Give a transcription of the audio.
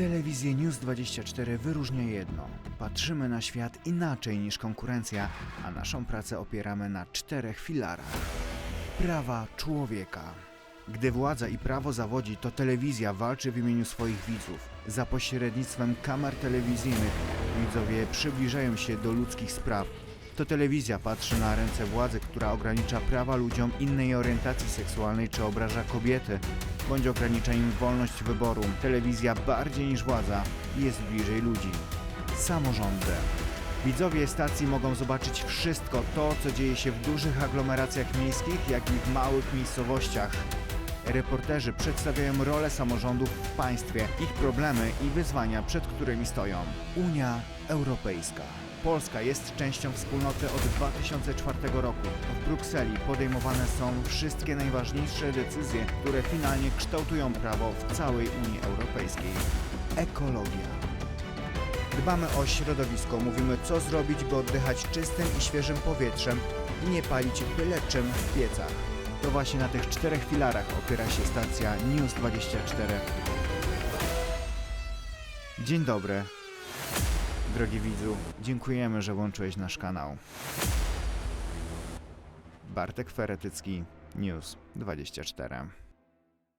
Telewizję News24 wyróżnia jedno. Patrzymy na świat inaczej niż konkurencja, a naszą pracę opieramy na czterech filarach. Prawa człowieka. Gdy władza i prawo zawodzi, to telewizja walczy w imieniu swoich widzów. Za pośrednictwem kamer telewizyjnych widzowie przybliżają się do ludzkich spraw. To telewizja patrzy na ręce władzy, która ogranicza prawa ludziom innej orientacji seksualnej czy obraża kobiety, bądź ogranicza im wolność wyboru. Telewizja bardziej niż władza jest bliżej ludzi. Samorządy. Widzowie stacji mogą zobaczyć wszystko to, co dzieje się w dużych aglomeracjach miejskich, jak i w małych miejscowościach. Reporterzy przedstawiają rolę samorządów w państwie, ich problemy i wyzwania, przed którymi stoją. Unia Europejska. Polska jest częścią wspólnoty od 2004 roku. W Brukseli podejmowane są wszystkie najważniejsze decyzje, które finalnie kształtują prawo w całej Unii Europejskiej. Ekologia. Dbamy o środowisko, mówimy co zrobić, by oddychać czystym i świeżym powietrzem i nie palić byle czym w piecach. To właśnie na tych czterech filarach opiera się stacja News24. Dzień dobry. Drogi widzu, dziękujemy, że włączyłeś nasz kanał. Bartek Feretycki, News 24.